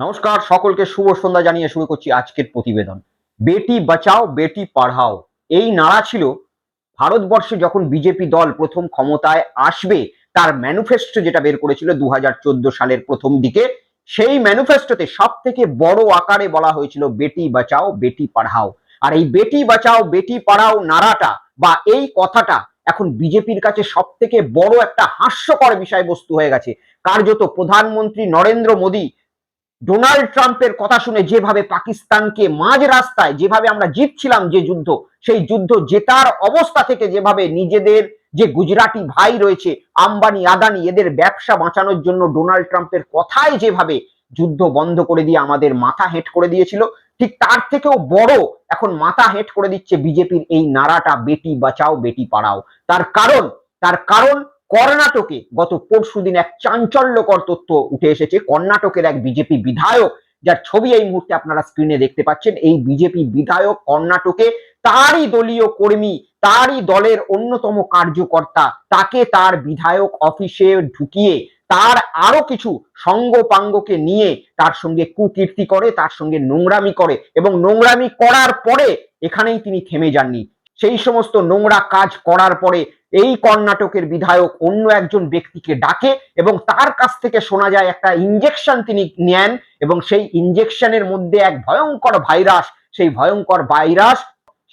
নমস্কার, সকলকে শুভ সন্ধ্যা জানিয়ে শুরু করছি আজকের প্রতিবেদন। বেটি বাঁচাও, বেটি পড়াও। এই নারা ছিল ভারতবর্ষে যখন বিজেপি দল প্রথম ক্ষমতায় আসবে, তার ম্যানিফেস্টো যেটা বের করেছিল দু সালের প্রথম দিকে, সেই ম্যানিফেস্টোতে সব থেকে বড় আকারে বলা হয়েছিল বেটি বাঁচাও, বেটি পড়াও। আর এই বেটি বাঁচাও, বেটি পড়াও নারাটা বা এই কথাটা এখন বিজেপির কাছে সব থেকে বড় একটা হাস্যকর বিষয়বস্তু হয়ে গেছে। কার্যত প্রধানমন্ত্রী নরেন্দ্র মোদী ডোনাল্ড ট্রাম্পের কথা শুনে যেভাবে পাকিস্তানকে মাঝ রাস্তায় যেভাবে আমরা জিতছিলাম যে যুদ্ধ, সেই যুদ্ধ জেতার অবস্থা থেকে যেভাবে নিজেদের যে গুজরাটি ভাই রয়েছে, আম্বানি, আদানি, এদের ব্যবসা বাঁচানোর জন্য ডোনাল্ড ট্রাম্পের কথায় যেভাবে যুদ্ধ বন্ধ করে দিয়ে আমাদের মাথা হেঁট করে দিয়েছিল, ঠিক তার থেকেও বড় এখন মাথা হেঁট করে দিচ্ছে বিজেপির এই নারাটা বেটি বাঁচাও, বেটি পাড়াও। তার কারণ তার কারণ কর্ণাটকে গত পরশু দিন এক চাঞ্চল্যকর তথ্য উঠে এসেছে। কর্ণাটকের এক বিজেপি বিধায়ক, যার ছবি এই মুহূর্তে আপনারা স্ক্রিনে দেখতে পাচ্ছেন, এই বিজেপি বিধায়ক কর্ণাটকে তারই দলীয় কর্মী, তারই দলের অন্যতম কার্যকর্তা, তাকে তার বিধায়ক অফিসে ঢুকিয়ে তার আরও কিছু সঙ্গ পাঙ্গকে নিয়ে তার সঙ্গে কুকীর্তি করে, তার সঙ্গে নোংরামি করে এবং নোংরামি করার পরে এখানেই তিনি থেমে যাননি। সেই সমস্ত নোংরা কাজ করার পরে এই কর্ণাটকের বিধায়ক অন্য একজন ব্যক্তিকে ডাকে এবং তার কাছ থেকে শোনা যায় একটা ইঞ্জেকশন তিনি নেন এবং সেই ইঞ্জেকশনের মধ্যে এক ভয়ঙ্কর ভাইরাস সেই ভয়ঙ্কর ভাইরাস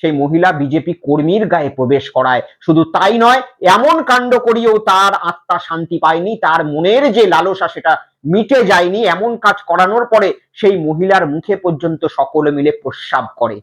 সেই মহিলা বিজেপি কর্মীর গায়ে প্রবেশ করায়। শুধু তাই নয়, এমন কাণ্ড করিয়েও তার আত্মা শান্তি পায়নি, তার মনের যে লালসা সেটা মিটে যায়নি। এমন কাজ করানোর পরে সেই মহিলার মুখে পর্যন্ত সকলে মিলে প্রস্রাব করে।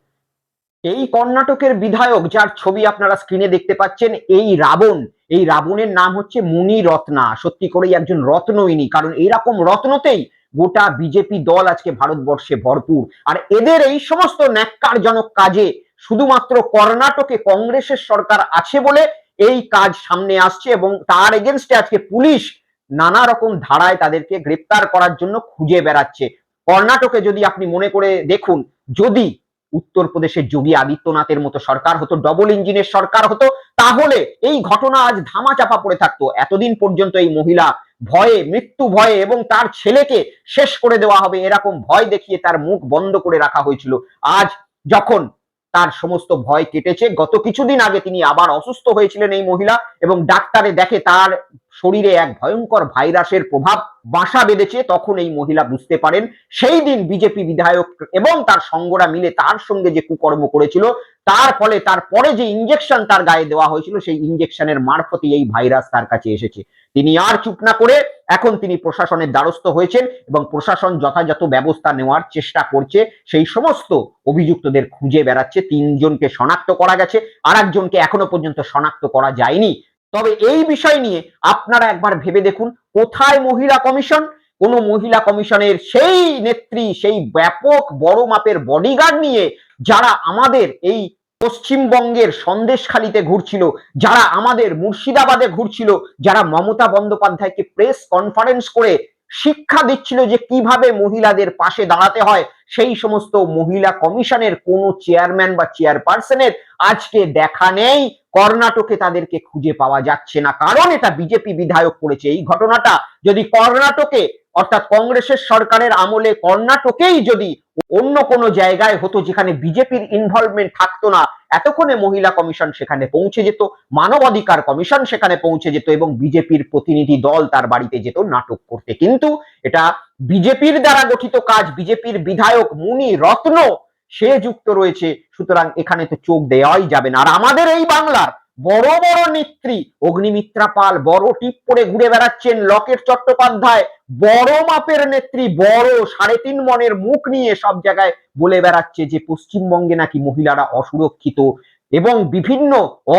এই কর্ণাটকের বিধায়ক যার ছবি আপনারা স্ক্রিনে দেখতে পাচ্ছেন, এই রাবণ। এই রাবণের নাম হচ্ছে মুনি রত্না। সত্যি করেই একজন রত্নইনী কারণ এইরকম রত্নতেই গোটা বিজেপি দল আজকে ভারতবর্ষে ভরপুর। আর এদের এই সমস্ত ন্যাক্কারজনক কাজে শুধুমাত্র কর্ণাটকে কংগ্রেসের সরকার আছে বলে এই কাজ সামনে আসছে এবং তার এগেনস্টে আজকে পুলিশ নানা রকম ধারায় তাদেরকে গ্রেপ্তার করার জন্য খুঁজে বেড়াচ্ছে। কর্ণাটকে যদি আপনি মনে করে দেখুন, যদি উত্তরপ্রদেশের যোগী আদিত্যনাথের মতো সরকার হতো ডবল ইঞ্জিনের সরকার হতো, তাহলে এই ঘটনা আজ ধামা চাপা পড়ে থাকতো। এতদিন পর্যন্ত এই মহিলা ভয়ে, মৃত্যু ভয়ে এবং তার ছেলেকে শেষ করে দেওয়া হবে এরকম ভয় দেখিয়ে তার মুখ বন্ধ করে রাখা হয়েছিল। আজ যখন তার সমস্ত ভয় কেটেছে, গত কিছুদিন আগে তিনি আবার অসুস্থ হয়েছিলেন এই মহিলা এবং ডাক্তারে দেখে তার শরীরে এক ভয়ঙ্কর ভাইরাসের প্রভাব বাসা বেঁধেছে, তখন এই মহিলা বুঝতে পারেন সেই দিন বিজেপি বিধায়ক এবং তার সঙ্গরা মিলে তার সঙ্গে যে কুকর্ম করেছিল, তার ফলে তারপরে যে ইঞ্জেকশন তার গায়ে দেওয়া হয়েছিল, সেই ইঞ্জেকশনের মারফতে এই ভাইরাস তার কাছে এসেছে। তিনি আর চুপ না করে এখন তিনি প্রশাসনের দ্বারস্থ হয়েছেন এবং প্রশাসন যথাযথ ব্যবস্থা নেওয়ার চেষ্টা করছে। সেই সমস্ত অভিযুক্তদের খুঁজে বেড়াচ্ছে, তিনজনকে শনাক্ত করা গেছে আর একজনকে এখনও পর্যন্ত শনাক্ত করা যায়নি। তবে এই বিষয় নিয়ে আপনারা একবার ভেবে দেখুন, কোথায় মহিলা কমিশন? কোন মহিলা কমিশনের সেই নেত্রী, সেই ব্যাপক বড় মাপের বডিগার্ড নিয়ে যারা আমাদের এই পশ্চিমবঙ্গের সন্দেশখালিতে ঘুরছিল, যারা আমাদের মুর্শিদাবাদে ঘুরছিল, যারা মমতা বন্দ্যোপাধ্যায়কে প্রেস কনফারেন্স করে শিক্ষা দিচ্ছিল যে কীভাবে মহিলাদের পাশে দাঁড়াতে হয়। সেই সমস্ত মহিলা কমিশনের কোন চেয়ারম্যান বা চেয়ারপারসনের আজকে দেখা নেই। কর্ণাটকে তাদেরকে খুঁজে পাওয়া যাচ্ছে না। কারণ এটা বিজেপি বিধায়ক করেছে। এই ঘটনাটা যদি কর্ণাটকে অর্থাৎ কংগ্রেসের সরকারের আমলে কর্ণাটকেই যদি অন্য কোনো জায়গায় হতো যেখানে বিজেপির ইনভলভমেন্ট থাকতো না, এতক্ষণে মহিলা কমিশন সেখানে পৌঁছে যেত, মানবাধিকার কমিশন সেখানে পৌঁছে যেত এবং বিজেপির প্রতিনিধি দল তার বাড়িতে যেত নাটক করতে। কিন্তু এটা বিজেপির দ্বারা গঠিত কাজ, বিজেপির বিধায়ক মুনি রত্ন, সে যুক্ত রয়েছে, সুতরাং এখানে তো চোখ দেওয়াই যাবে না। আর আমাদের এই বাংলার বড় বড় নেত্রী অগ্নিমিত্রা পাল বড় টিপ পরে ঘুরে বেড়াচ্ছেন লকেট চট্টোপাধ্যায়। বড় মাপের নেত্রী, বড় সাড়ে তিন মনের মুখ নিয়ে সব জায়গায় বলে বেড়াচ্ছে যে পশ্চিমবঙ্গে নাকি মহিলারা অসুরক্ষিত এবং বিভিন্ন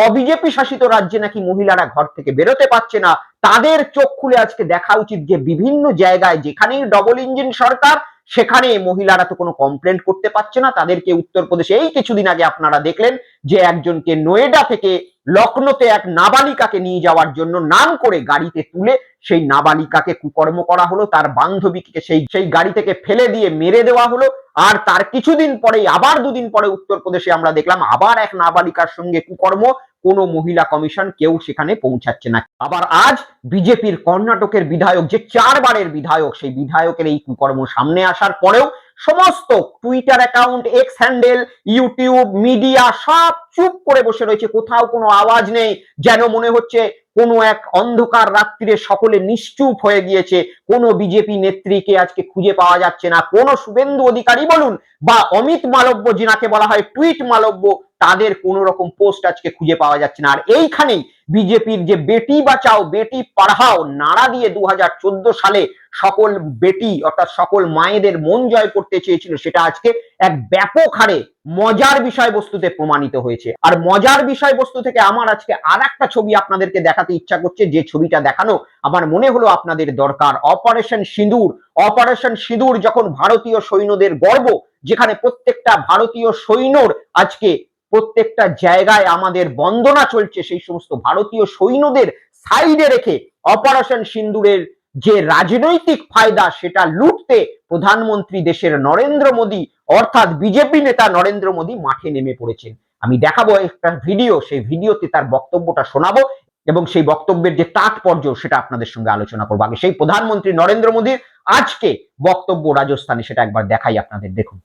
অবিজেপি শাসিত রাজ্যে নাকি মহিলারা ঘর থেকে বেরোতে পারছে না। তাদের চোখ খুলে আজকে দেখা উচিত যে বিভিন্ন জায়গায় যেখানেই ডবল ইঞ্জিন সরকার সেখানে মহিলারা তো কোনো কমপ্লেন করতে পারছে না। তাদেরকে উত্তরপ্রদেশে এই কিছুদিন আগে আপনারা দেখলেন যে একজনকে নোয়েডা থেকে লখনৌতে এক নাবালিকাকে নিয়ে যাওয়ার জন্য নাম করে গাড়িতে তুলে সেই নাবালিকাকে কুকর্ম করা হলো। তার বান্ধবীকে সেই সেই গাড়ি থেকে ফেলে দিয়ে মেরে দেওয়া হলো। আর তার কিছুদিন পরেই, আবার দুদিন পরে উত্তরপ্রদেশে আমরা দেখলাম আবার এক নাবালিকার সঙ্গে কুকর্ম। কোনো মহিলা কমিশন কেউ সেখানে পৌঁছাচ্ছে না। আবার আজ বিজেপির কর্ণাটকের বিধায়ক, যে চারবারের বিধায়ক, সেই বিধায়কের এই কুকর্ম সামনে আসার পরেও সমস্ত Twitter account X handle YouTube media সব চুপ করে বসে রয়েছে। কোথাও কোনো আওয়াজ নেই। যেন মনে হচ্ছে কোনো এক অন্ধকার রাত্রিরে সকলে নিশ্চুপ হয়ে গিয়েছে। কোনো বিজেপি নেত্রীকে আজকে খুঁজে পাওয়া যাচ্ছে না। কোনো শুভেন্দু অধিকারী বলুন বা অমিত মালব্য, যিনাকে বলা হয় টুইট মালব্য তাদের কোন রকম পোস্ট আজকে খুঁজে পাওয়া যাচ্ছে না। আর এইখানেই বিজেপির যে বেটি বাঁচাও, বেটি পাড়াও নাড়া দিয়ে দুহাজার চোদ্দ সালে সকল বেটি, অর্থাৎ সকল মায়েদের মন জয় করতে চেয়েছিল, সেটা আজকে এক ব্যাপক হারে মজার বিষয়বস্তুতে প্রমাণিত হয়েছে। আর মজার বিষয়বস্তু থেকে আমার আজকে আর একটা ছবি আপনাদেরকে দেখাতে ইচ্ছা করছে, যে ছবিটা দেখানো আমার মনে হলো আপনাদের দরকার। অপারেশন সিঁদুর অপারেশন সিঁদুর যখন ভারতীয় সৈন্যদের গর্ব, যেখানে প্রত্যেকটা ভারতীয় সৈন্যর আজকে প্রত্যেকটা জায়গায় আমাদের বন্দনা চলছে সেই সমস্ত ভারতীয় সৈন্যদের সাইডে রেখে অপারেশন সিন্দুরের যে রাজনৈতিক ফায়দা সেটা লুটতে প্রধানমন্ত্রী দেশের নরেন্দ্র মোদী অর্থাৎ বিজেপি নেতা নরেন্দ্র মোদী মাঠে নেমে পড়েছেন। আমি দেখাবো একটা ভিডিও, সেই ভিডিওতে তার বক্তব্যটা শোনাবো এবং সেই বক্তব্যের যে তাৎপর্য সেটা আপনাদের সঙ্গে আলোচনা করব। আগে সেই প্রধানমন্ত্রী নরেন্দ্র মোদীর আজকে বক্তব্য রাজস্থানে সেটা একবার দেখাই আপনাদের। দেখুন।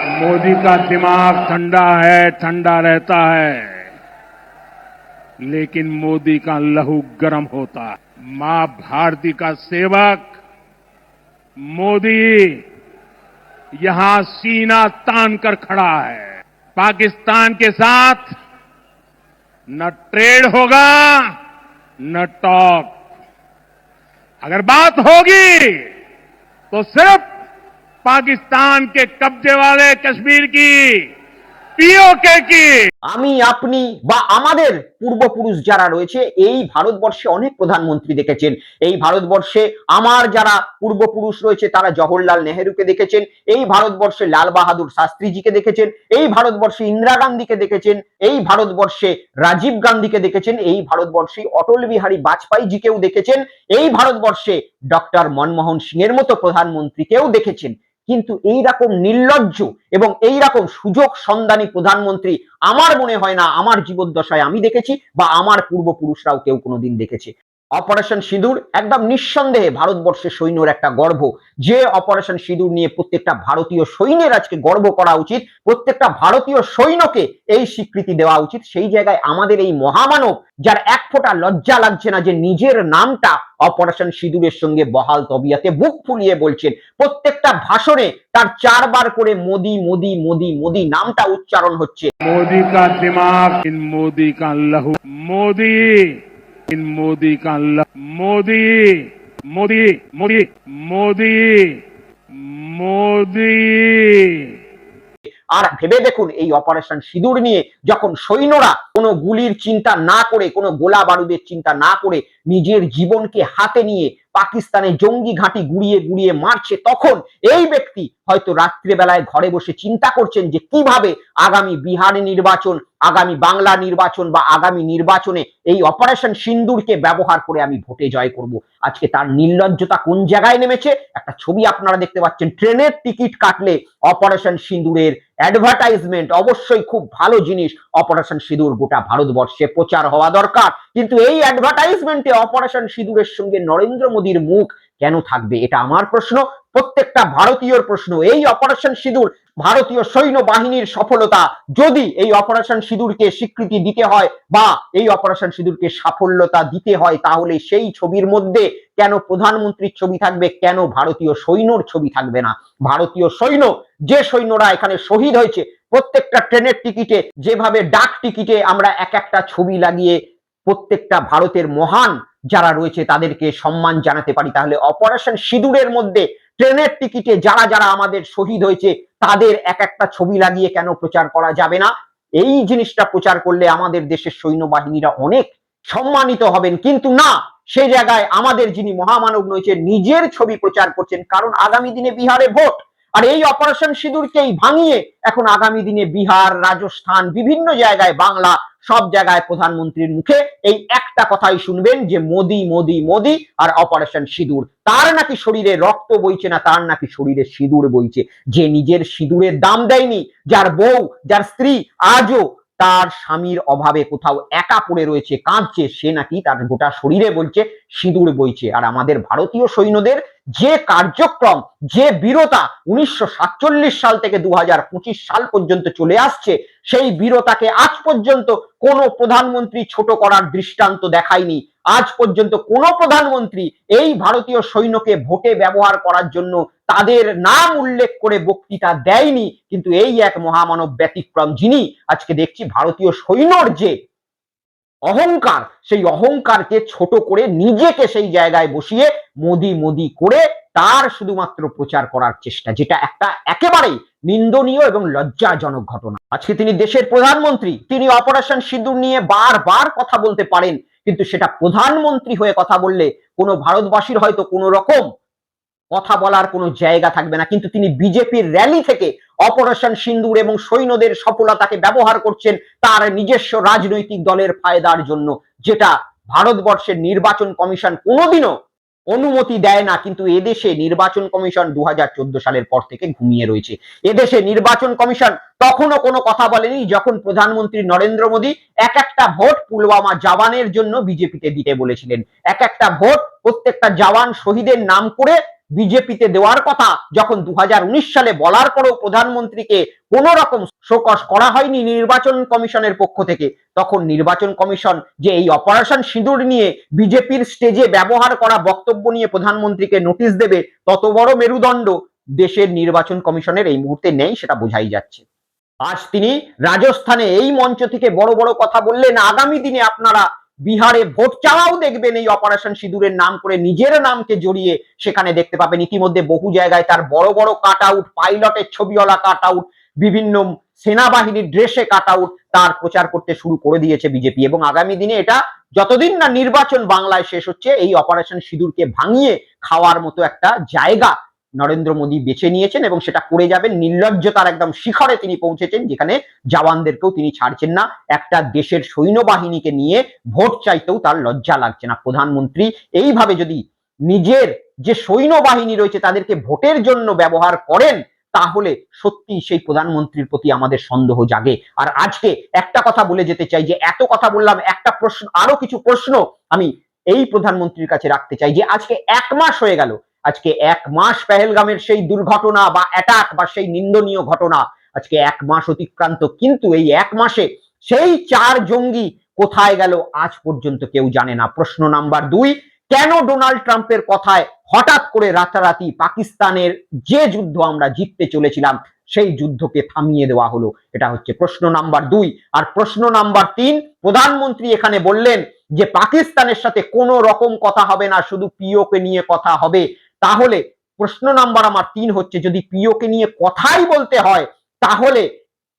मोदी का दिमाग ठंडा है, ठंडा रहता है। लेकिन मोदी का लहू गर्म होता है। माँ भारती का सेवक, मोदी यहाँ सीना तान कर खड़ा है। पाकिस्तान के साथ न ट्रेड होगा, न टॉक अगर बात होगी तो सिर्फ़ पाकिस्तान के कब्जे वाले कश्मीर की पीओके की আমি আপনি বা আমাদের পূর্বপুরুষ যারা রয়েছে এই ভারতবর্ষে অনেক প্রধানমন্ত্রী দেখেছেন এই ভারতবর্ষে আমার যারা পূর্বপুরুষ রয়েছে তারা জওহরলাল নেহেরুকে দেখেছেন এই ভারতবর্ষে লাল বাহাদুর শাস্ত্রীজিকে দেখেছেন এই ভারতবর্ষে ইন্দিরা গান্ধীকে দেখেছেন এই ভারতবর্ষে রাজীব গান্ধীকে দেখেছেন এই ভারতবর্ষে অটল বিহারী বাজপেয়ীজিকেও দেখেছেন এই ভারতবর্ষে ডক্টর মনমোহন সিং এর মতো প্রধানমন্ত্রীকেও দেখেছেন কিন্তু এই রকম নির্লজ্জ এবং এই রকম সুযোগ সন্ধানী প্রধানমন্ত্রী আমার মনে হয় না, আমার জীবদ্দশায় আমি দেখেছি বা আমার পূর্বপুরুষরাও কেউ কোনোদিন দেখেছে। অপারেশন সিঁদুর একদম নিঃসন্দেহে ভারতবর্ষের সৈন্যর একটা গর্ব। যে অপারেশন সিঁদুর নিয়ে প্রত্যেকটা ভারতীয় সৈন্যের আজকে গর্ব করা উচিত, প্রত্যেকটা ভারতীয় সৈন্যকে এই স্বীকৃতি দেওয়া উচিত। সেই জায়গায় আমাদের এই মহামানব, যার এক ফোঁটা লজ্জা লাগছে না যে নিজের নামটা অপারেশন সিঁদুরের সঙ্গে বহাল তবিয়াতে বুক ফুলিয়ে বলছেন। প্রত্যেকটা ভাষণে তার চারবার করে মোদি মোদি মোদি মোদি নামটা উচ্চারণ হচ্ছে। মোদি কা দিমাগ মোদি কা লহু, মোদি! मोदी इन मोदी का लहू मोदी मोदी मोदी मोदी मोदी আর ভেবে দেখুন এই অপারেশন সিঁদুর নিয়ে যখন সৈন্যরা কোনো গুলির চিন্তা না করে কোনো গোলা বারুদের চিন্তা না করে নিজের জীবনকে হাতে নিয়ে পাকিস্তানে জঙ্গি ঘাঁটি গুড়িয়ে গুড়িয়ে মারছে, তখন এই ব্যক্তি হয়তো রাত্রিবেলায় ঘরে বসে চিন্তা করছেন যে কীভাবে আগামী বিহার নির্বাচন, আগামী বাংলা নির্বাচন বা আগামী নির্বাচনে এই অপারেশন সিন্দুরকে ব্যবহার করে আমি ভোটে জয় করব। আজকে তার নির্লজ্জতা কোন জায়গায় নেমেছে? একটা ছবি আপনারা দেখতে পাচ্ছেন, ট্রেনের টিকিট কাটলে অপারেশন সিন্দুরের অ্যাডভার্টাইজমেন্ট অবশ্যই খুব ভালো জিনিস, অপারেশন সিঁদুর গোটা ভারতবর্ষে প্রচার হওয়া দরকার। কিন্তু এই অ্যাডভার্টাইজমেন্টে অপারেশন সিঁদুরের সঙ্গে নরেন্দ্র মোদীর মুখ কেন থাকবে? এটা আমার প্রশ্ন। প্রত্যেকটা ভারতীয়র প্রশ্ন। এই অপারেশন সিঁদুর ভারতীয় সৈন্য বাহিনীর সফলতা যদি এই অপারেশন সিঁদুরকে স্বীকৃতি দিতে হয় বা এই অপারেশন সিঁদুরকে সাফল্যতা দিতে হয়, তাহলে সেই ছবির মধ্যে কেন প্রধানমন্ত্রীর ছবি থাকবে? কেন ভারতীয় সৈন্যর ছবি থাকবে না? ভারতীয় সৈন্য, যে সৈন্যরা এখানে শহীদ হয়েছে, প্রত্যেকটা ট্রেনের টিকিটে, যেভাবে ডাক টিকিটে আমরা এক একটা ছবি লাগিয়ে প্রত্যেকটা ভারতের মহান যারা রয়েছে তাদেরকে সম্মান জানাতে পারি। তাহলে অপারেশন সিঁদুরের মধ্যে ট্রেনের টিকিটে যারা যারা আমাদের শহীদ হয়েছে, তাদের এক একটা ছবি লাগিয়ে কেন প্রচার করা যাবে না? এই জিনিসটা প্রচার করলে আমাদের দেশের সৈন্যবাহিনীরা অনেক সম্মানিত হবেন। কিন্তু না সেই জায়গায় আমাদের যিনি মহামানব রয়েছে নিজের ছবি প্রচার করছেন। কারণ আগামী দিনে বিহারে ভোট। আর এই অপারেশন সিঁদুরকেই ভাঙিয়ে এখন আগামী দিনে বিহার, রাজস্থান, বিভিন্ন জায়গায় বাংলা সব জায়গায় প্রধানমন্ত্রীর মুখে এই একটা কথাই শুনবেন যে মোদি মোদি মোদি আর অপারেশন সিঁদুর। তার নাকি শরীরে রক্ত বইছে না তার নাকি শরীরে সিঁদুর বইছে? যে নিজের সিঁদুরের দাম দেয়নি, যার বউ, যার স্ত্রী আজও তার স্বামীর অভাবে কোথাও একা পড়ে রয়েছে, কাঁদছে, সে নাকি তার গোটা শরীরে বলছে সিঁদুর বইছে। আর আমাদের ভারতীয় সৈন্যদের যে কার্যক্রম, যে বীরতা উনিশশো সাল থেকে দু হাজার পঁচিশ সাল পর্যন্ত চলে আসছে, সেই বীরতাকে আজ পর্যন্ত কোনো প্রধানমন্ত্রী ছোট করার দৃষ্টান্ত দেখায়নি। আজ পর্যন্ত কোনো প্রধানমন্ত্রী এই ভারতীয় সৈন্যকে ভোটে ব্যবহার করার জন্য তাদের নাম উল্লেখ করে বক্তৃতা দেয়নি, কিন্তু এই এক মহামানব ব্যতিক্রম যিনি, আজকে দেখছি ভারতীয় সৈন্যর যে অহংকার, সেই অহংকারকে ছোট করে নিজেকে সেই জায়গায় বসিয়ে মোদি মোদি করে তার শুধুমাত্র প্রচার করার চেষ্টা, যেটা একটা একেবারেই নিন্দনীয় এবং লজ্জাজনক ঘটনা। আজকে তিনি দেশের প্রধানমন্ত্রী, তিনি অপারেশন সিঁদুর নিয়ে বারবার কথা বলতে পারেন, কিন্তু সেটা প্রধানমন্ত্রী হয়ে কথা বললে কোনো ভারতবাসীর হয়তো কোনো রকম কথা বলার কোনো জায়গা থাকবে না। কিন্তু তিনি বিজেপির র্যালি থেকে অপারেশন সিন্দুর এবং সৈন্যদের সফলতাকে ব্যবহার করছেন তার নিজস্ব রাজনৈতিক দলের ফায়দার জন্য, যেটা ভারতবর্ষের নির্বাচন কমিশন কোনোদিনও অনুমতি দেয় না, কিন্তু এদেশে নির্বাচন কমিশন দু সালের পর থেকে ঘুমিয়ে রয়েছে। এদেশে নির্বাচন কমিশন তখনও কোনো কথা বলেনি, যখন প্রধানমন্ত্রী নরেন্দ্র মোদী এক একটা ভোট পুলওয়ামা জওয়ানের জন্য বিজেপিতে দিতে বলেছিলেন। এক একটা ভোট প্রত্যেকটা জওয়ান শহীদের নাম করে বিজেপিতে দেওয়ার কথা যখন দু হাজার উনিশ সালে বলার পরেও প্রধানমন্ত্রীকে কোন রকম শোকস করা হয়নি নির্বাচন কমিশনের পক্ষ থেকে, তখন নির্বাচন কমিশন যে এই অপারেশন সিঁদুর নিয়ে বিজেপির স্টেজে ব্যবহার করা বক্তব্য নিয়ে প্রধানমন্ত্রীকে নোটিশ দেবে, তত বড় মেরুদণ্ড দেশের নির্বাচন কমিশনের এই মুহূর্তে নেই সেটা বোঝাই যাচ্ছে। আজ তিনি রাজস্থানে এই মঞ্চ থেকে বড় বড় কথা বললেন। আগামী দিনে আপনারা বিহারে ভোট চাওয়াও দেখবেন এই অপারেশন সিঁদুরের নাম করে নিজের নামকে জড়িয়ে সেখানে দেখতে পাবেন। ইতিমধ্যে বহু জায়গায় তার বড় বড় কাট আউট পাইলটের ছবিওয়ালা কাট আউট বিভিন্ন সেনাবাহিনীর ড্রেসে কাট আউট তার প্রচার করতে শুরু করে দিয়েছে বিজেপি। এবং আগামী দিনে এটা যতদিন না নির্বাচন বাংলায় শেষ হচ্ছে, এই অপারেশন সিঁদুরকে ভাঙিয়ে খাওয়ার মতো একটা জায়গা নরেন্দ্র মোদী বেছে নিয়েছেন এবং সেটা করে যাবেন। নির্লজ্জতার একদম শিখরে তিনি পৌঁছেছেন, যেখানে জওয়ানদেরকেও তিনি ছাড়ছেন না। একটা দেশের সৈন্যবাহিনীকে নিয়ে ভোট চাইতেও তার লজ্জা লাগছে না। প্রধানমন্ত্রী, এইভাবে যদি নিজের যে সৈন্যবাহিনী রয়েছে তাদেরকে ভোটের জন্য ব্যবহার করেন, তাহলে সত্যি সেই প্রধানমন্ত্রীর প্রতি আমাদের সন্দেহ জাগে। আর আজকে একটা কথা বলে যেতে চাই যে, এত কথা বললাম, একটা প্রশ্ন, আরও কিছু প্রশ্ন আমি এই প্রধানমন্ত্রীর কাছে রাখতে চাই যে, আজকে এক মাস হয়ে গেল আজকে এক মাস পেহেলগামের সেই দুর্ঘটনা বা অ্যাটাক বা সেই নিন্দনীয় ঘটনা আজকে এক মাস অতিক্রান্ত। কিন্তু এই এক মাসে সেই চার জঙ্গি কোথায় গেল আজ পর্যন্ত কেউ জানে না। প্রশ্ন নাম্বার দুই, কেন ডোনাল্ড ট্রাম্পের কথায় হঠাৎ করে রাতারাতি পাকিস্তানের যে যুদ্ধ আমরা জিততে চলেছিলাম, সেই যুদ্ধকে থামিয়ে দেওয়া হলো? এটা হচ্ছে প্রশ্ন নাম্বার দুই। আর প্রশ্ন নাম্বার তিন, প্রধানমন্ত্রী এখানে বললেন যে পাকিস্তানের সাথে কোনো রকম কথা হবে না, শুধু পিওকে নিয়ে কথা হবে। তাহলে প্রশ্ন নাম্বার আমার তিন হচ্ছে, যদি পিওকে নিয়ে কথাই বলতে হয়, তাহলে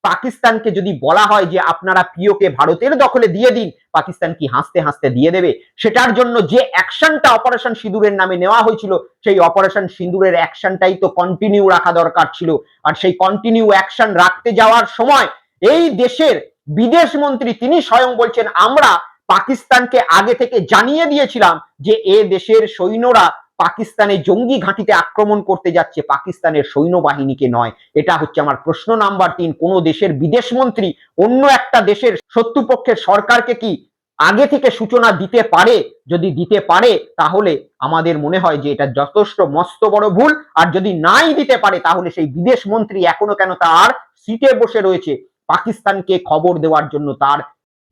পাকিস্তানকে যদি বলা হয় যে আপনারা পিওকে ভারতের দখলে দিয়ে দিন, পাকিস্তান কি হাসতে হাসতে দিয়ে দেবে? সেটার জন্য যে অ্যাকশনটা অপারেশন সিঁদুরের নামে নেওয়া হয়েছিল, সেই অপারেশন সিঁদুরের অ্যাকশনটাই তো কন্টিনিউ রাখা দরকার ছিল। আর সেই কন্টিনিউ অ্যাকশন রাখতে যাওয়ার সময় এই দেশের বিদেশ মন্ত্রী তিনি স্বয়ং বলছেন, আমরা পাকিস্তানকে আগে থেকে জানিয়ে দিয়েছিলাম যে এ দেশের সৈন্যরা পাকিস্তানে জঙ্গি ঘাঁটিতে আক্রমণ করতে যাচ্ছে পাকিস্তানের সৈন্যবাহিনীকে নয়। এটা হচ্ছে আমার প্রশ্ন নাম্বার তিন। কোন দেশের বিদেশ মন্ত্রী অন্য একটা দেশের শত্রুপক্ষের সরকারকে কি আগে থেকে সূচনা দিতে পারে? যদি দিতে পারে, তাহলে আমাদের মনে হয় যে এটা যথেষ্ট মস্ত বড় ভুল। আর যদি নাই দিতে পারে, তাহলে সেই বিদেশ মন্ত্রী এখনও কেন তার সিটে বসে রয়েছে? পাকিস্তানকে খবর দেওয়ার জন্য তার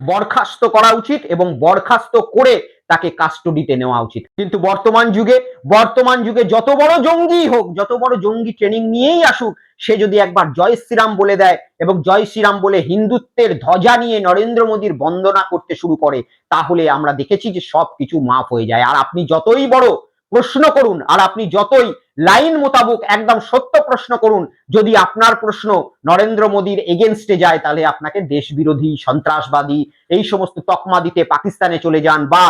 বরখাস্ত করা উচিত এবং বরখাস্ত করে তাকে কাস্টডিতে নেওয়া উচিত। কিন্তু বর্তমান যুগে বর্তমান যুগে যত বড় জঙ্গি হোক, যত বড় জঙ্গি ট্রেনিং নিয়েই আসুক, সে যদি একবার জয় শ্রীরাম বলে দেয় এবং জয় শ্রীরাম বলে হিন্দুত্বের ধ্বজা নিয়ে নরেন্দ্র মোদীর বন্দনা করতে শুরু করে, তাহলে আমরা দেখেছি যে সব কিছু মাফ হয়ে যায়। আর আপনি যতই বড় প্রশ্ন করুন, আর আপনি যতই লাইন মোতাবেক একদম সত্য প্রশ্ন করুন, যদি আপনার প্রশ্ন নরেন্দ্র মোদীর এগেনস্টে যায়, তাহলে আপনাকে দেশ বিরোধী সন্ত্রাসবাদী, এই সমস্ত তকমা দিতে পাকিস্তানে চলে যান বা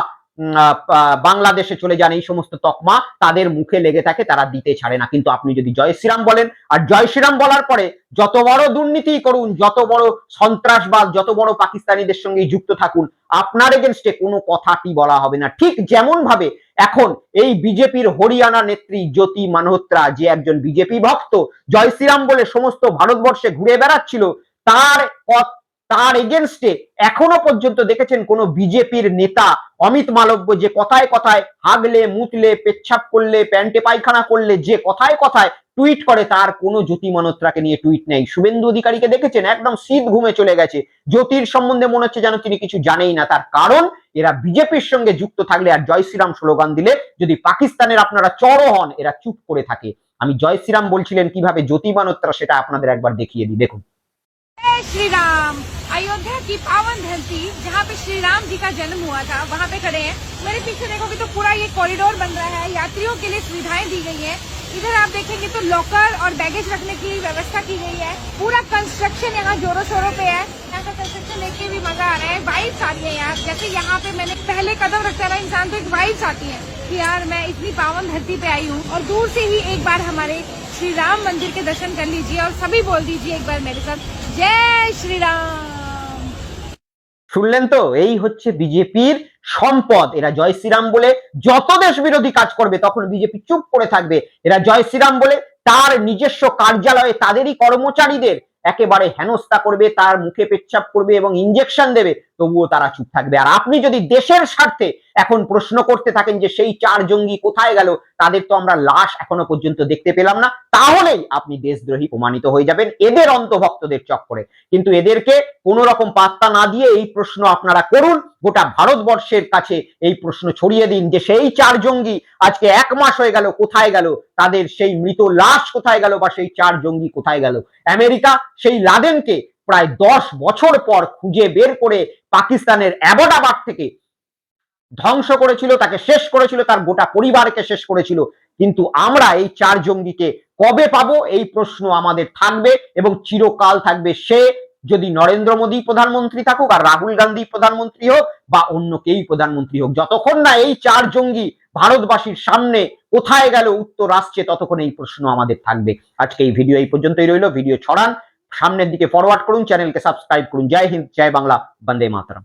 বাংলাদেশে চলে যান এই সমস্ত তকমা, তাদের মুখে লেগে থাকে, তারা দিতে ছাড়ে না। কিন্তু আপনি যদি জয় শ্রীরাম বলেন, আর জয় শ্রীরাম বলার পরে যত বড় দুর্নীতি করুন, যত বড় সন্ত্রাসবাদ, যত বড় পাকিস্তানিদের সঙ্গে যুক্ত থাকুন, আপনার এগেনস্টে কোনো কথাটি বলা হবে না। ঠিক যেমন ভাবে এখন এই বিজেপির হরিয়ানা নেত্রী জ্যোতি মানহোত্রা, যে একজন বিজেপি ভক্ত, জয় শ্রীরাম বলে সমস্ত ভারতবর্ষে ঘুরে বেড়াচ্ছিল, তার তার এগেনস্টে এখনও পর্যন্ত দেখেছেন কোন বিজেপির নেতা অমিত মালব্য যে কথায় কথায় হাগলে, মুতলে, পেচ্ছাপ করলে, প্যান্টে পায়খানা করলে, যে কথায় কথায় টুইট করে, তার কোনো জ্যোতি মালহোত্রাকে নিয়ে টুইট নেই। শুভেন্দু অধিকারীকে দেখেছেন? একদম শীত ঘুমে চলে গেছে। জ্যোতির সম্বন্ধে মনে হচ্ছে যেন তিনি কিছু জানেই না। তার কারণ, এরা বিজেপির সঙ্গে যুক্ত থাকলে আর জয় শ্রীরাম স্লোগান দিলে যদি পাকিস্তানের আপনারা চড়ো হন, এরা চুপ করে থাকে। আমি জয় শ্রীরাম বলছিলেন কীভাবে জ্যোতি মালহোত্রা সেটা আপনাদের একবার দেখিয়ে দিই। দেখুন। जय श्री राम अयोध्या की पावन धरती, जहाँ पे श्री राम जी का जन्म हुआ था, वहाँ पे खड़े हैं। मेरे पीछे देखोगे तो पूरा ये कॉरिडोर बन रहा है। यात्रियों के लिए सुविधाएँ दी गई है। इधर आप देखेंगे तो लॉकर और बैगेज रखने की व्यवस्था की गई है। पूरा कंस्ट्रक्शन यहाँ जोरों शोरों पे है। यहाँ का कंस्ट्रक्शन देख के भी मज़ा आ रहा है। वाइब्स आ रही है यार। जैसे यहाँ पे मैंने पहले कदम रखता था, इंसान तो एक वाइब्स आती है कि यार मैं इतनी पावन धरती पे आई हूँ और दूर से ही एक बार हमारे श्री राम मंदिर के दर्शन कर लीजिए और सभी बोल दीजिए एक बार मेरे साथ। শুনলেন তো? এই হচ্ছে বিজেপির সম্পদ। এরা জয় শ্রীরাম বলে যত দেশ বিরোধী কাজ করবে, তখন বিজেপি চুপ করে থাকবে। এরা জয় শ্রীরাম বলে তার নিজস্ব কার্যালয়ে তাদেরই কর্মচারীদের একেবারে হেনস্থা করবে, তার মুখে পেচ্ছাপ করবে এবং ইঞ্জেকশন দেবে, তবুও তারা চুপ থাকবে। আর আপনি যদি দেশের স্বার্থে এখন প্রশ্ন করতে থাকেন যে সেই চার জঙ্গি কোথায় গেল? তাদের তো আমরা লাশ এখনও পর্যন্ত দেখতে পেলাম না। তাহলেই আপনি দেশদ্রোহী প্রমাণিত হয়ে যাবেন এদের অন্তভক্তদের চক্করে। কিন্তু এদেরকে কোনো রকম পাত্তা না দিয়ে এই প্রশ্ন আপনারা করুন। গোটা ভারতবর্ষের কাছে এই প্রশ্ন ছড়িয়ে দিন যে সেই চার জঙ্গি আজকে এক মাস হয়ে গেল, কোথায় গেল? তাদের সেই মৃত লাশ কোথায় গেল বা সেই চার জঙ্গি কোথায় গেল? আমেরিকা সেই লাদেনকে প্রায় দশ বছর পর খুঁজে বের করে পাকিস্তানের অ্যাবোটাবাদ থেকে ধ্বংস করেছিল, তাকে শেষ করেছিল, তার গোটা পরিবারকে শেষ করেছিল। কিন্তু আমরা এই চার জঙ্গিকে কবে পাবো? এই প্রশ্ন আমাদের থাকবে এবং চিরকাল থাকবে সে যদি নরেন্দ্র মোদী প্রধানমন্ত্রী থাকুক আর রাহুল গান্ধী প্রধানমন্ত্রী হোক বা অন্য কেই প্রধানমন্ত্রী হোক, যতক্ষণ না এই চার জঙ্গি ভারতবাসীর সামনে কোথায় গেল, উত্তর আসছে, ততক্ষণ এই প্রশ্ন আমাদের থাকবে। আজকে এই ভিডিও এই পর্যন্তই রইল, ভিডিও ছড়ান, সামনের দিকে ফরওয়ার্ড করুন, চ্যানেলকে সাবস্ক্রাইব করুন। জয় হিন্দ, জয় বাংলা, বন্দে মাতরম।